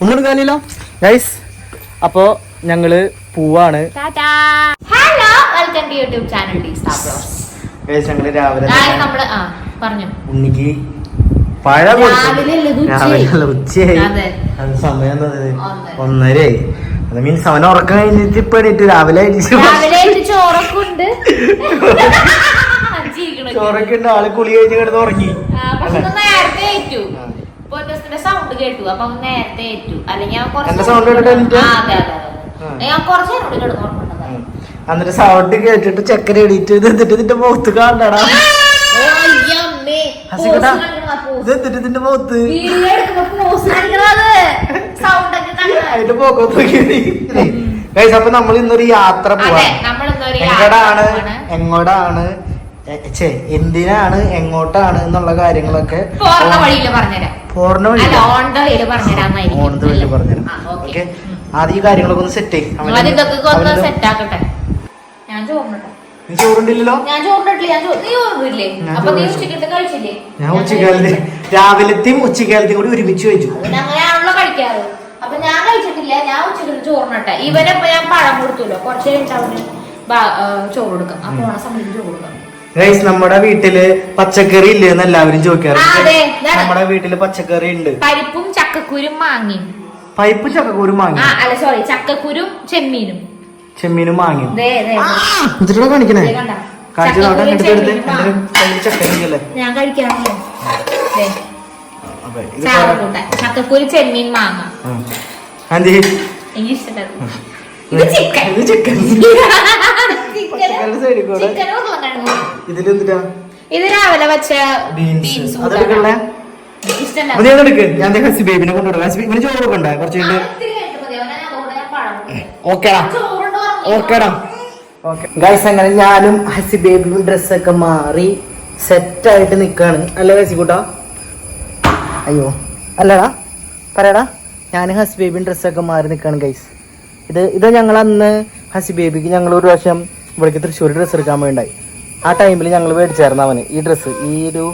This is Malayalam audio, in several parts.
ഒന്നും കാണില്ല. ഗൈസ് അപ്പോ ഞങ്ങൾ പോവാണ്. Hello welcome to YouTube channel guys രാവിലെ ആ പറഞ്ഞു. ഉണ്ണിക്ക് പഴം. രാവിലെ ഉച്ചയായി. അതെ. സമയം. ഒന്നരയായി. അത് മീൻസ് അവൻ ഉറക്കം കഴിഞ്ഞിട്ട് ഇപ്പൊ എണീറ്റ് രാവിലെ ചോറൊക്കെ ഉണ്ട് ആൾ കുളി കഴിഞ്ഞ് കിടന്ന് ഉറങ്ങി. സൗണ്ട് കേട്ടു. അപ്പൊ നേരത്തെ ഏറ്റു. അല്ലെങ്കിൽ. ഞാൻ കുറച്ച് നേരം എന്നിട്ട് സൗണ്ട് കേട്ടിട്ട് ചെക്കര എണീറ്റ് എന്നിട്ട് ഇതിന്റെ മുഖത്ത് എന്നിട്ട് ഇതിന്റെ മുഖത്ത്. അതിന്റെ ഗൈസ് അപ്പൊ നമ്മൾ ഇന്നൊരു യാത്ര പോവാ. എങ്ങടാണ്? എ- എന്തിനാണ്? എങ്ങോട്ടാണ്? എന്നുള്ള കാര്യങ്ങളൊക്കെ പറഞ്ഞുതരാം. ഓണത് വഴി പറഞ്ഞുതരാം. ഓക്കെ. ആദ്യം ഈ കാര്യങ്ങളൊക്കെ ഒന്ന് സെറ്റ് നീ ചോറുണ്ടില്ലല്ലോ? ഞാൻ ഉച്ചക്കാലത്ത് രാവിലത്തെയും ഉച്ചക്കാലത്തെയും കൂടി ഒരുമിച്ച് കഴിച്ചു. അപ്പൊ ഞാൻ കഴിച്ചിട്ടില്ല ഞാൻ ഉച്ചക്കത്തെ ചോറിനട്ടെ. ഇവരെ ഞാൻ പഴം കൊടുത്തല്ലോ. കുറച്ച് കഴിഞ്ഞിട്ട് അവന് ചോറ് കൊടുക്കാം. അപ്പൊ ഓണ സമയത്ത് ചോറ് കൊടുക്കാം. ഗൈസ് നമ്മുടെ വീട്ടിൽ പച്ചക്കറി ഇല്ലേ എന്ന് എല്ലാവരും ചോദിക്കാറുണ്ട്. നമ്മുടെ വീട്ടിൽ പച്ചക്കറി ഉണ്ട്. പരിപ്പും ചക്കക്കുരും മാങ്ങി പൈപ്പ് ചക്കക്കൂരും മാങ്ങി ആ അല്ല സോറി ചക്കക്കുരും ചെമ്മീനും. ചെമ്മീനും മാങ്ങി ദേ ദേ. ദേ. എന്നിട്ടാ കാണിക്കണേ? ദേ കണ്ടാ? കാണിച്ചു നോട്ടെ ചക്കക്കുരും എടുത്ത് എടുത്ത്. ചെമ്മീനും എന്റെ കയ്യിൽ ചക്കരല്ലേ ഞാൻ കഴിക്കാറില്ല ചക്കക്കുരു ചെമ്മീൻ മാങ്ങ. എനിക്ക് ഇഷ്ടപ്പെട്ടു ഇത് ചിക്കൻ ഇതിലെന്തിട്ടാ ഇത് രാവിലെ വെച്ച ബീൻസ്. അതെടുക്കണ്ടേ ഞാൻ ഹസി ബേബിനെ കൊണ്ടുവിടാം ഹസി ചോറ് കുറച്ച്. ഓക്കേടാ. ഓക്കേടാ. ഗൈസ് അങ്ങനെ ഞാനും ഹസി ബേബിയും ഡ്രസ്സൊക്കെ മാറി സെറ്റ് ആയിട്ട് നിക്കാണ്. അല്ലേ ഹസി കൂട്ടാ? അയ്യോ. അല്ലടാ. പറയടാ. ഞാൻ ഹസി ബേബിയും ഡ്രസ്സൊക്കെ മാറി നിക്കാണ് ഗൈസ് ഇത് ഇത് ഞങ്ങൾ അന്ന് ഹസി ബേബിക്ക് ഞങ്ങൾ ഒരു പ്രാവശ്യം ഇവിടേക്ക് തൃശ്ശൂർ ഡ്രസ്സ് എടുക്കാൻ വേണ്ടായി ആ ടൈമിൽ ഞങ്ങൾ മേടിച്ചായിരുന്നു അവന് ഈ ഡ്രസ്സ് ഈ ഒരു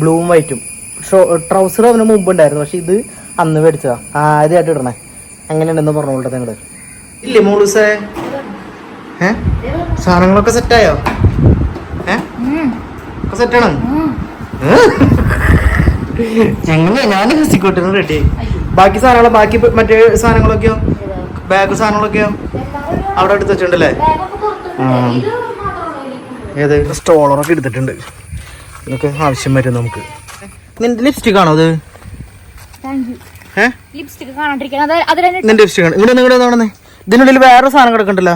ബ്ലൂവും വൈറ്റും ഷോ ട്രൗസർ അവന് മുമ്പ് ഉണ്ടായിരുന്നു പക്ഷെ ഇത് അന്ന് മേടിച്ചതാ. ആദ്യമായിട്ട് ഇടണേ. അങ്ങനെയുണ്ടെന്ന് പറഞ്ഞോളട്ടെ നിങ്ങൾ. ഇല്ലേ മോളൂസേ ഏ? സാധനങ്ങളൊക്കെ സെറ്റായോ ഒക്കെ സെറ്റാണ്. ഞങ്ങൾ ഞാൻ റെഡി ബാക്കി സാധനങ്ങളോ ബാക്കി മറ്റേ സാധനങ്ങളൊക്കെയോ? ബാഗ് സാധനങ്ങളൊക്കെയോ? അവിടെ എടുത്ത് വെച്ചിട്ടുണ്ടല്ലേ? ഏത്? സ്റ്റോളറൊക്കെ എടുത്തിട്ടുണ്ട്. ഇതൊക്കെ ആവശ്യം വരും നമുക്ക്? നിന്റെ ലിപ്സ്റ്റിക് ആണോ അത്? നിന്റെ ലിപ്സ്റ്റിക് ആണ്. ഇവിടെ നിങ്ങളുടെ എന്താണെന്ന് ഇതിനുള്ളിൽ വേറെ സാധനം കിടക്കണ്ടല്ലോ?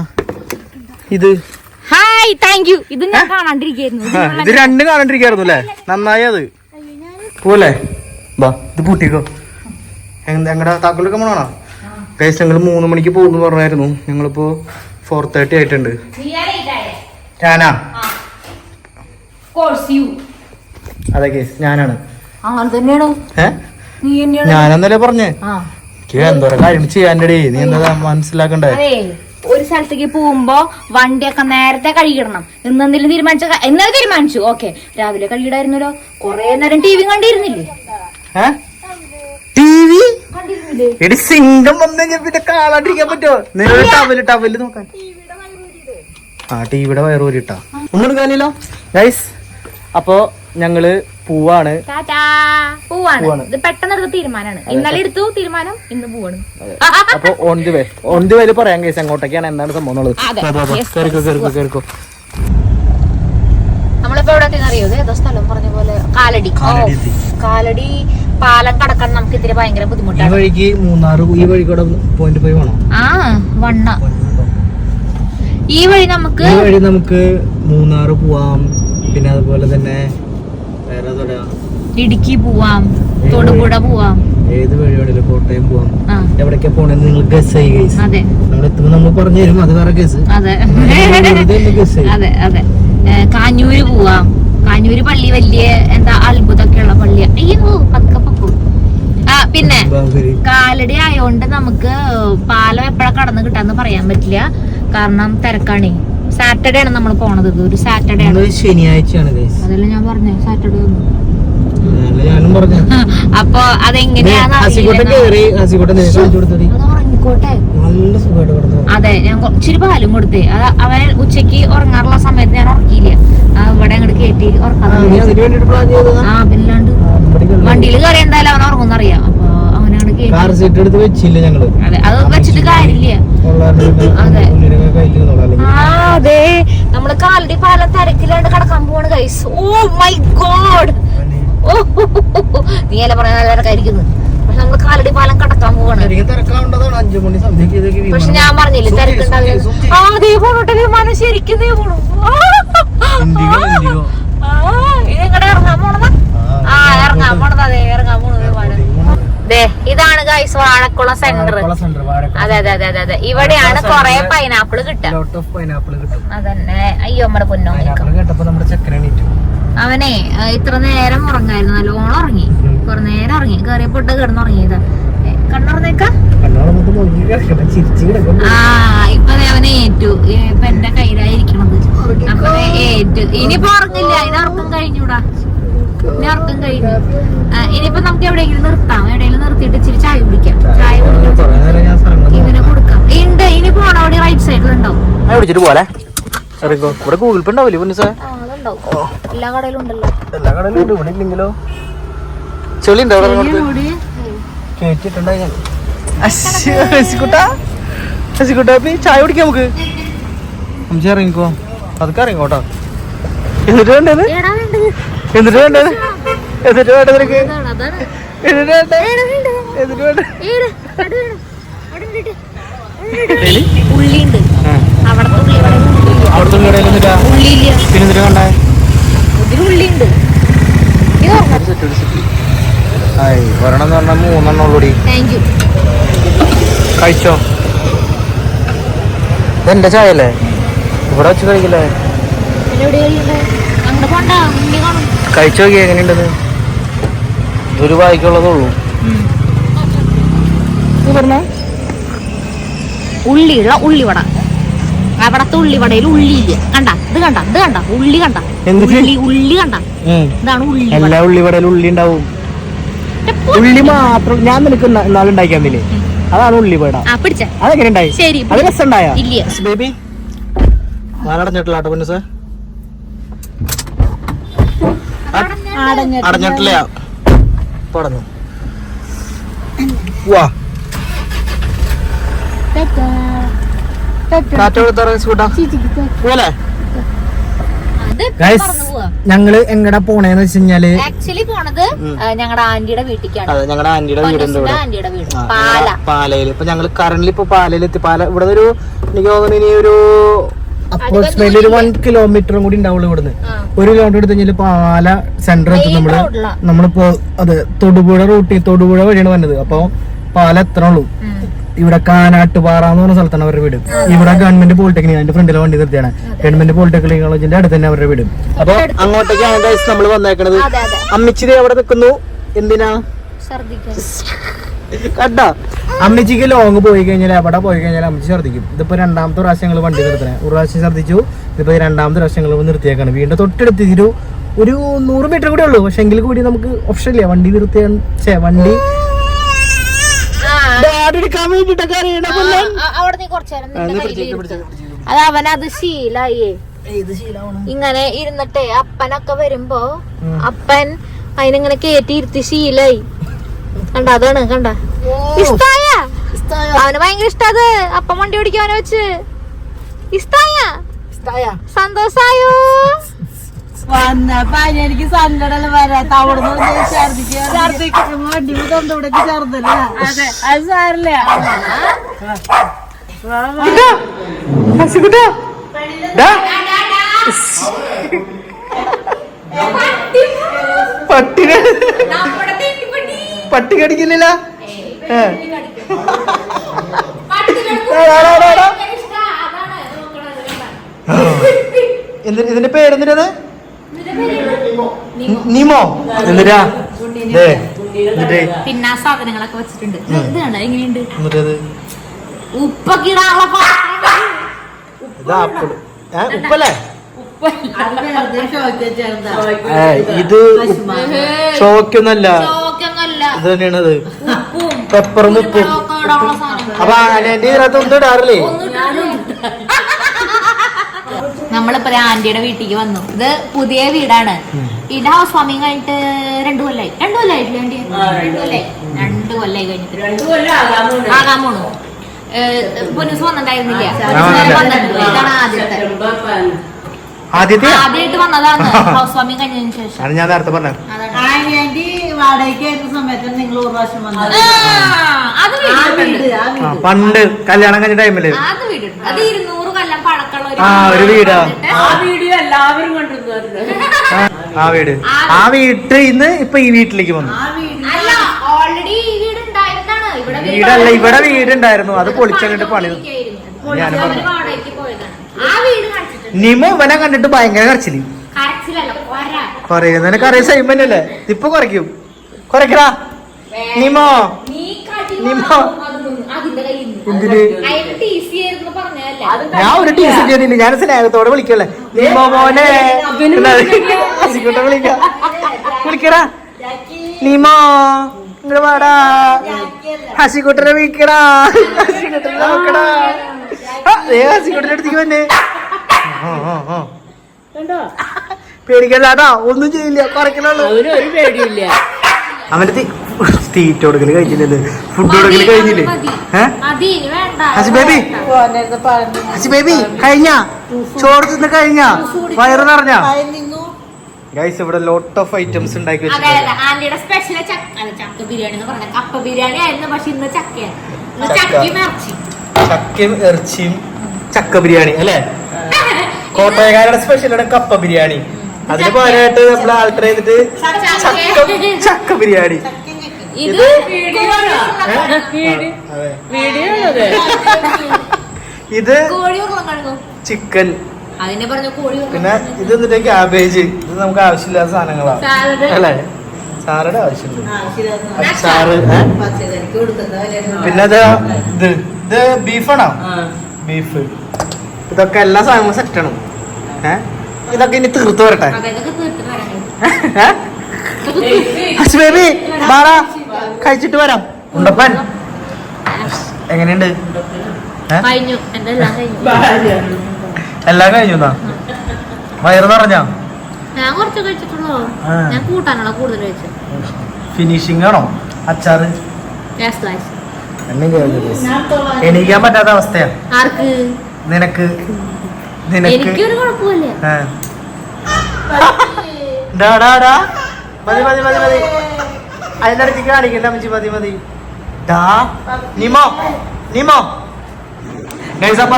ഇത്. ഹായ് താങ്ക് യു ഇത് ഞാൻ കാണാണ്ടിരിക്കുന്നു ഇത് രണ്ടും കാണണ്ടിരിക്കായിരുന്നു അല്ലേ? നന്നായി അത്. പോലെ ബാ ഇത് പൂട്ടിക്കോ. ഞങ്ങളുടെ താക്കോലൊക്കെ പോണോ ഗൈസ് ഞങ്ങൾ മൂന്ന് മണിക്ക് പോകുന്നു പറഞ്ഞായിരുന്നു. ഞങ്ങളിപ്പോ ഫോർ തേർട്ടി ആയിട്ടുണ്ട് ഞാനാ? കോഴ്സ് യു അതെ കേസ്. ഞാനാണ്. അങ്ങനെ തന്നെയാണ്. ഞാനെന്നല്ലേ പറഞ്ഞേ? എന്തോരം കാര്യം ചെയ്യാന്റെ നീ എന്താ മനസ്സിലാക്കണ്ടേ? അതെ ഒരു സ്ഥലത്തേക്ക് പോകുമ്പോ വണ്ടിയൊക്കെ നേരത്തെ കഴുകിടണം ഇന്നെന്തെങ്കിലും തീരുമാനിച്ച എന്നാലും തീരുമാനിച്ചു. ഓക്കെ. രാവിലെ കഴുകിടായിരുന്നല്ലോ കൊറേ നേരം ടി വി കണ്ടിരുന്നില്ലേ? ഏ? T V? കണ്ടിരുന്നില്ലേ? എടി സിംഗം വന്നു കഴിഞ്ഞാൽ പിന്നെ കാണാണ്ടിരിക്കാൻ പറ്റുമോ? നിങ്ങൾ ടവൽ ടവൽ നോക്കാൻ. ആ ടിവിയുടെ വയറൂരിട്ടാ. ഒന്നും കാണില്ലോ ഗൈസ് അപ്പോ ഞങ്ങൾ പൂവാണ്. ടാറ്റാ. പോവാണ്. പെട്ടെന്ന് എടുത്ത തീരുമാനമാണ്. ഇന്നലെ എടുത്തു തീരുമാനം ഇന്ന് പൂവാണ്. അപ്പൊ on the way on the വേൽ പറയാം കേസ് എങ്ങോട്ടൊക്കെയാണ് എന്താണ് സംഭവം എന്നുള്ളത്. നമ്മളിപ്പോ എവിടെ അറിയോ? ഏതോ സ്ഥലം പറഞ്ഞ പോലെ കാലടി. കാലടി പാലം കടക്കാൻ നമുക്ക് ഇത്തിരി ഭയങ്കര ബുദ്ധിമുട്ടാണ്. ഈ വഴിക്ക് മൂന്നാർ ഈ വഴി കൂടെ പോയിന്റ് പോയി വേണം? ആ വണ്ണ. ഈ വഴി നമുക്ക് ഈ വഴി നമുക്ക് മൂന്നാർ പോവാം. പിന്നെ അതുപോലെ തന്നെ വേറെ ഇടുക്കി പോവാം തൊടുപുഴ പോവാം. ഏത് വഴി വേണേലും കോട്ടയം പോവാം. എവിടൊക്കെ പോണെന്ന് നിങ്ങൾ ഗസ് ആയി ഗൈസ് നമ്മൾ എത്തുമ്പോ നമ്മൾ പറഞ്ഞു തരും അത് വേറെ ഗസ് അതെ. അതെ കാഞ്ഞൂര് പോവാം. കാഞ്ഞൂര് പള്ളി വലിയ എന്താ അത്ഭുതമൊക്കെ ഉള്ള പള്ളി അയ്യോ പക്ക പിന്നെ കാലടി ആയോണ്ട് നമുക്ക് പാലം എപ്പോഴാ കടന്ന് കിട്ടാന്ന് പറയാൻ പറ്റില്ല. കാരണം തിരക്കാണേ. സാറ്റർഡേ ആണ് നമ്മൾ പോണത്. ഒരു സാറ്റർഡേ ആണ്. ശനിയാഴ്ചയാണ് അതല്ല ഞാൻ പറഞ്ഞേ. സാറ്റർഡേ ഒന്നും അപ്പൊ അതെങ്ങനെയാണ് അത് ഞാൻ ഇച്ചിരി പാലും കൊടുത്തേ. അത് അവൻ ഉച്ചയ്ക്ക് ഉറങ്ങാറുള്ള സമയത്ത് ഞാൻ ഉറക്കിയില്ല. ഇവിടെ അങ്ങോട്ട് കയറ്റി ഉറക്കാൻ ആ പില്ലാണ്ട് വണ്ടിയിൽ കയറി എന്തായാലും അവൻ ഉറങ്ങുന്നറിയാം അപ്പൊ അവനങ്ങോട്ട് കയറ്റി അതെ അത് വെച്ചിട്ട് കാര്യമില്ല. അതെ. ആ അതെ. നമ്മൾ കാലടി പാലം തിരക്കിലാണ്ട് കിടക്കാൻ പോവാണ് കൈസ് ഓ മൈ ഗോഡ് ഓ നീ അല്ല പറയാൻ നല്ല തിരക്കായിരിക്കുന്നു. പക്ഷെ നമ്മൾ കാലടി പാലം കടക്കാൻ പോവാണ്. പക്ഷെ ഞാൻ പറഞ്ഞില്ലേ തിരക്കുണ്ടാവില്ല. ആ ദേ പോണോട്ടെ വിമാനം ശരിക്കും ദേ പോണു. ആ, ആ, ഇത് എങ്ങടെ ഇറങ്ങാൻ പോണതാ? ആ ഇറങ്ങാൻ പോണതാ അതെ ഇറങ്ങാൻ പോണത് വിമാനം ദേ ഇതാണ് ഗൈസ് വാഴക്കുളം സെന്റർ അതെ അതെ അതെ അതെ അതെ. ഇവിടെയാണ് കൊറേ പൈനാപ്പിൾ കിട്ടും. അതന്നെ. അയ്യോ നമ്മുടെ പൊന്നോ അവനെ ഇത്ര നേരം ഉറങ്ങായിരുന്നു. നല്ലോണം ഉറങ്ങി. കുറെ നേരം ഉറങ്ങി. കയറിയപ്പോ ഇട്ട് കിടന്നുറങ്ങിയത്. കണ്ണുറന്നേക്ക? ആ ഇപ്പൊ അവനെ ഏറ്റു. ഇപ്പൊ എന്റെ കയ്യിലായിരിക്കണത്. അപ്പൊ ഏറ്റു. ഇനിയിപ്പോ ഉറങ്ങില്ല. ഇനി ഉറക്കം കഴിഞ്ഞൂടാ. ഇനി ഉറക്കം കഴിഞ്ഞു. ആ, ഇനിയിപ്പോ നമുക്ക് എവിടെയെങ്കിലും നിർത്താം. എവിടെയെങ്കിലും നിർത്തിയിട്ട് ഇച്ചിരി ചായ കുടിക്കാം. ചായ കുടിക്കാം. ഇവനെ ഉണ്ട് ഇനി പോണ അവിടെ റൈറ്റ് സൈഡിലുണ്ടാവും വിളിച്ചിട്ട് പോലെ ഇറങ്ങോ ഇവിടെ ഗൂഗിൾ പേ ഉണ്ടാവില്ലേ പൊന്നു സാർ ആ അതുണ്ടാവും എല്ലാ കടയിലും ഉണ്ടല്ലോ. എല്ലാ കടയിലും ഉണ്ട്. ഇവിടെ ഇല്ലെങ്കിലോ? ചെളി ഉണ്ടോ കേട്ടിട്ടുണ്ടായി ചായ കുടിക്കാം നമുക്ക്. അമ്മച്ചി ഇറങ്ങിക്കോ. അതൊക്കെ ഇറങ്ങിക്കോട്ടോ എന്നിട്ട് വേണ്ടത്? എന്നിട്ട് വേണ്ടത്? എന്നിട്ട് വേണ്ടത് നിനക്ക്? എന്നിട്ട് വേണ്ടത്? എന്നിട്ട് വേണ്ട. ഉള്ളിയുണ്ട്. അവിടത്തെ ഉള്ളി ഉള്ളിയില്ല. പിന്നെ എന്നിട്ട് വേണ്ടേ ഇതിൽ ഉള്ളിയുണ്ട്. സെറ്റ് ഓർമ്മ ആയി ഒരെണ്ണം എന്ന് പറഞ്ഞാൽ മൂന്നെണ്ണം ഉള്ളൂടി. കഴിച്ചോ? ഇതെന്റെ ചായ അല്ലേ ഇവിടെ വെച്ച് കഴിക്കില്ലേ? കഴിച്ചു നോക്കി എങ്ങനെയുണ്ടത്? ഒരു വായിക്കുള്ളതുള്ളൂ. ഉള്ളിയുള്ള ഉള്ളിവട. അവിടത്തെ ഉള്ളിവടയിൽ ഉള്ളിയില്ല കണ്ട? ഇത് കണ്ട? ഇത് കണ്ട? ഉള്ളി കണ്ട? ഉള്ളി ഉള്ളി കണ്ട? ഇതാണ് ഉള്ളി എല്ലാ ഉള്ളിവടയിലും ഉള്ളി ഉണ്ടാവും. ഉള്ളി മാത്രം ഞാൻ നിനക്ക് നാളെ ഉണ്ടാക്കിയാന്നില്ലേ അതാണ് ഉള്ളി ആ പിടിച്ച. അതെങ്ങനെ ഉണ്ടായി ശരി അത് രസമുണ്ടായ? ഇല്ല. ബേബി നാലടഞ്ഞിട്ടില്ല ആട്ടോ പൊന്നു സാർ. അടഞ്ഞിട്ടില്ല. പടന്നു. വാ കാറ്റോട് സ്കൂട്ടാ പോലെ അത് Guys. പറഞ്ഞു പോവാ ഞങ്ങൾ എങ്ങടാ പോണേന്ന് വെച്ച് കഴിഞ്ഞാൽ ആക്ച്വലി പോണത് ഞങ്ങളുടെ ആന്റിയുടെ വീട്ടിലേക്കാണ് അതെ ഞങ്ങളുടെ ആന്റിയുടെ വീടുണ്ട് ഇവിടെ. ആന്റിയുടെ വീട്. പാല. പാലയിൽ. ഇപ്പൊ ഞങ്ങൾ കറന്റ് ഇപ്പൊ പാലയിൽ എത്തി പാല ഇവിടെ ഒരു എനിക്ക് തോന്നുന്നു ഇനി ഒരു അപ്രോക്സിമേറ്റ്ലി ഒരു വൺ കിലോമീറ്ററും കൂടി ഉണ്ടാവുള്ളൂ ഇവിടുന്ന്. ഒരു കിലോമീറ്റർ എടുത്ത് കഴിഞ്ഞാൽ പാല സെന്റർ എത്തും നമ്മൾ. നമ്മളിപ്പോ അതെ തൊടുപുഴ റൂട്ടിൽ തൊടുപുഴ വഴിയാണ് വന്നത്. അപ്പൊ പാല എത്ര ഉം. ഇവിടെ കാനാട്ടുപാറ എന്ന് പറഞ്ഞ സ്ഥലത്താണ് അവരുടെ വീട്. ഇവിടെ ഗവൺമെന്റ് പോളിടെക്നിക് അതിന്റെ ഫ്രണ്ടിലെ വണ്ടി നിർത്തിയാണ്. ഗവൺമെന്റ് പോളിടെക്നിക് കോളേജിന്റെ അടുത്ത് തന്നെ അവരുടെ വീട്. അപ്പൊ അങ്ങോട്ടേക്കാണ് നമ്മൾ വന്നേക്കണത്. അമ്മിച്ചിരി അവിടെ നിൽക്കുന്നു. എന്തിനാ? കണ്ട? അമ്മച്ചിക്ക് ലോങ് പോയി കഴിഞ്ഞാൽ എവിടെ പോയി കഴിഞ്ഞാൽ അമ്മച്ചി ഛർദ്ദിക്കും. ഇതിപ്പോ രണ്ടാമത്തെ പ്രാവശ്യം ഞങ്ങൾ വണ്ടി നിർത്തണേ. ഒരു പ്രാവശ്യം ഛർദ്ദിച്ചു. ഇതിപ്പോ രണ്ടാമത്തെ പ്രാവശ്യം ഞങ്ങൾ നിർത്തിയേക്കാണ്. വീണ്ടും തൊട്ടടുത്ത് ഒരു ഒരു നൂറ് മീറ്റർ കൂടെ ഉള്ളൂ. പക്ഷെ എങ്കിൽ കൂടി നമുക്ക് ഓപ്ഷൻ ഇല്ല. വണ്ടി നിർത്തിയാൻ ഛേ, വണ്ടി ഡാഡി എടുക്കാൻ വേണ്ടിട്ടൊക്കെ അറിയണ പൊന്നൻ. അവിടെ നീ കുറച്ചേരം ആ, നിന്റെ ഇത് കയ്യിൽ പിടിച്ച്, പിടിച്ച്, അത് അവനത് ശീലായേ. ഇങ്ങനെ ഇരുന്നിട്ടേ അപ്പനൊക്കെ വരുമ്പോ അപ്പൻ അതിനിങ്ങനെ കേറ്റി ഇരുത്തി ശീലായി. കണ്ട അതാണ് കണ്ട. ഇഷ്ടായ? അവന് ഭയങ്കര ഇഷ്ടത് അപ്പം വണ്ടി ഓടിക്കാൻ വെച്ച്. ഇഷ്ടായ. സന്തോഷായോ? വന്നപ്പോ എനിക്ക് സങ്കടം വരാത്ത അവിടെ വണ്ടി തൊണ്ടവിടേക്ക് ചേർന്നല്ല അതെ അത് സാറില്ല. പട്ടിനെ. പട്ടി കടിക്കില്ല ഇതിന്റെ പേരെന്തിനത് നിമോ? എന്നിട്ടാ പിന്നെ ആ സാധനങ്ങളൊക്കെ വെച്ചിട്ടുണ്ട്. ഇത് കണ്ട എങ്ങനെയുണ്ട്? എന്നിട്ടത്? ഉപ്പൊക്കെ ഇടാനുള്ള പാത്രം. ഇത് ഉപ്പല്ലേ. ഇത് ചോക്കൊന്നല്ല. തന്നെയാണത്. ഉപ്പും. പെപ്പറും ഉപ്പും. അപ്പൊ അതിന്റെ ഇതിനകത്ത് ഒന്നും ഇടാറില്ലേ. നമ്മളിപ്പോ ആന്റിയുടെ വീട്ടിലേക്ക് വന്നു. ഇത് പുതിയ വീടാണ്. ഇതിന്റെ ഹൗസ് വാമിങ് ആയിട്ട് രണ്ടു കൊല്ലായി. രണ്ടു കൊല്ലായിട്ടില്ല ആന്റി? രണ്ടു കൊല്ലായി. രണ്ടു കൊല്ലായി കഴിഞ്ഞിട്ട്. ആകാൻ പോണു പൊന്നൂസ് വന്നിട്ടുണ്ടായിരുന്നില്ല. ഇതാണ് ആദ്യത്തെ. ആദ്യത്തെ? ആദ്യമായിട്ട് വന്നതാണ്. ഹൗസ് വാമിങ് കഴിഞ്ഞതിന് ശേഷം. ആണ് ഞാൻ നേരത്തെ ഒരു പ്രാവശ്യം വന്നത് ആ, അത് പണ്ട് കല്യാണം കഴിഞ്ഞ ടൈമിൽ അത് വീടുണ്ട് അത് ഇരുന്നൂറ് കൊല്ലം പഴക്കമുള്ള ആ, ഒരു വീടാ. ആ വീഡിയോ എല്ലാവരും കണ്ടിരുന്നു. ആ, വീട്. ആ വീട്ടിൽ ഇന്ന് ഇപ്പൊ ഈ വീട്ടിലേക്ക് വന്നു. അല്ല ഓൾറെഡി ഈ വീട് ഉണ്ടായിരുന്നാണ് ഇവിടെ വീടല്ല ഇവിടെ വീടുണ്ടായിരുന്നു. അത് പൊളിച്ചങ്ങോട്ട് പണി ഞാനും അവർ പറഞ്ഞു. വാടകയ്ക്ക് പോയതാണ്. ആ വീട് കാണിച്ചിട്ടുണ്ട്. നിമ ഇവനെ കണ്ടിട്ട് ഭയങ്കര കരച്ചിൽ. കരച്ചിലല്ല കൊര. കുറയും നിനക്ക് സൈമൻ അല്ലേ? ഇപ്പൊ കുറയ്ക്കും കുറയ്ക്കടാ നിമോ. നീ കാട്ടി നിമോ. അതിന്റെ കയ്യിൽ നിന്ന് എന്തിന്? ഞാൻ ഒരു ടീച്ചർ ചെയ്തില്ല ഞാൻ സ്നേഹത്തോടെ വിളിക്കല്ലേ നിമോ മോനെ. ഹസിക്കുട്ട വിളിക്ക. വിളിക്കടാ. നിമോ ഇങ്ങട് വാടാ. ഹസിക്കുട്ടനെ വിളിക്കടാ. ഹസിക്കുട്ടനെ നോക്കടാ. അടുത്തേക്ക് വന്നെ. പേടിക്കല്ലാട്ടാ ഒന്നും ചെയ്യില്ല. കുറയ്ക്കലുള്ളൂ. അവന്റെ തീറ്റ കൊടുക്കൽ കഴിഞ്ഞില്ലല്ലേ. ഫുഡ് കൊടുക്കൽ കഴിഞ്ഞില്ലേ? ഹസി ബേബി. ഹസി ബേബി കഴിഞ്ഞ? ചോറ് തിന്ന് കഴിഞ്ഞ? വയറ് നിറഞ്ഞ? ഗൈസ് ഇവിടെ ലോട്ട് ഓഫ് ഐറ്റംസ് ഉണ്ടാക്കി ആന്റിയുടെ സ്പെഷ്യൽ ചക്ക ചക്ക ബിരിയാണി എന്ന് പറഞ്ഞ കപ്പ ബിരിയാണി ആയിരുന്നു പക്ഷെ ഇന്ന് ചക്കയാണ്. ചക്ക. ചക്കയും ഇറച്ചി ചക്കയും ഇറച്ചിയും ചക്ക ബിരിയാണി അല്ലേ? കോട്ടയക്കാരുടെ സ്പെഷ്യലാണ് കപ്പ ബിരിയാണി. അതിന് പകരമായിട്ട് നമ്മൾ ആൾട്ടർ ചെയ്തിട്ട് ചക്ക. ചക്ക ബിരിയാണി. ഇത് ഇത് ചിക്കൻ. അതിനെ പറഞ്ഞു കോഴി പിന്നെ ഇത് എന്നിട്ട് ക്യാബേജ് ഇത് നമുക്ക് ആവശ്യമില്ലാത്ത സാധനങ്ങളാണ് അല്ലേ? സാറുടെ ആവശ്യമുണ്ട്? പച്ചക്കറിക്ക് പിന്നെ ഇത് ഇത് ഇത് ബീഫാണോ? ബീഫ്. ഇതൊക്കെ എല്ലാ സാധനങ്ങളും സെറ്റ് ആണ് ഏഹ് ഇതൊക്കെ ഇനി തീർത്ത് വരട്ടെ. അതെ ഇതൊക്കെ തീർത്തിട്ട് വരാൻ ഏ? ഹസ് ബേബി ബാടാ കഴിച്ചിട്ട് വരാം. ഉണ്ടപ്പൻ? എങ്ങനെയുണ്ട്? എല്ലാം കഴിഞ്ഞു. എന്നാ വയറ് നിറഞ്ഞാ? ഞാൻ കുറച്ച് കഴിച്ചിട്ടുള്ളൂ. ഞാൻ കൂട്ടാനുള്ള കൂടുതൽ ഫിനിഷിംഗ് ആണോ? അച്ചാറ്. എണീക്കാൻ പറ്റാത്ത അവസ്ഥയാ. ആർക്ക്? നിനക്ക്? നിനക്ക്? ഡാ, ഡാ, ഡാ. മതി മതി മതി മതി. അതിന്റെ അടുത്തേക്ക് കാണിക്കണ്ട അമ്മച്ചി മതി മതി. ഡാ നിമോ നിമോ. ഗൈസ് അപ്പൊ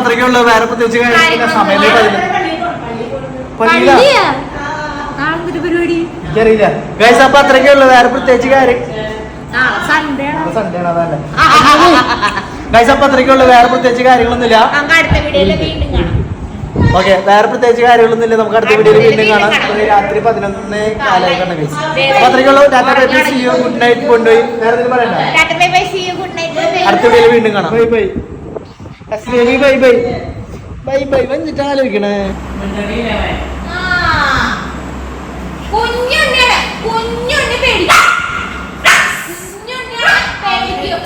വേറെ പ്രത്യേകിച്ച് കാര്യമില്ല സമയം എനിക്കറിയില്ല. ഗൈസ് അപ്പൊ വേറെ പ്രത്യേകിച്ച് കാര്യം? സൺഡേ ആണ്. അതല്ലേ? ഗൈസ് അപ്പൊ വേറെ പ്രത്യേകിച്ച് കാര്യങ്ങളൊന്നുമില്ല. ഓക്കെ വേറെ പ്രത്യേകിച്ച് കാര്യങ്ങളൊന്നുമില്ല. നമുക്ക് അടുത്ത വീഡിയോയിൽ വീണ്ടും കാണാം. രാത്രി പതിനൊന്ന് കാലായിക്കാണ് ഗൈസ് അപ്പൊ അത്രയ്ക്കുള്ളൂ. Tata bye see you good night കൊണ്ടുപോയി. വേറെ എന്തെങ്കിലും പറയണ്ട? Bye bye see you good night അടുത്ത വീഡിയോയിൽ വീണ്ടും കാണാം. Bye bye. അസ്ലേനി bye by. Bye bye. വന്നിട്ട് ആലോചിക്കണേ.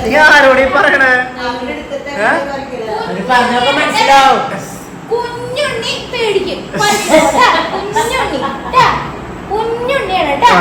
നീ ആരോടെ പറയണേ? ഏ? പറഞ്ഞപ്പോ മനസ്സിലാവും. കുഞ്ഞുണ്ണി പേടിക്കും. കുഞ്ഞുണ്ണി. കുഞ്ഞുണ്ണിയാണ് ട്ടാ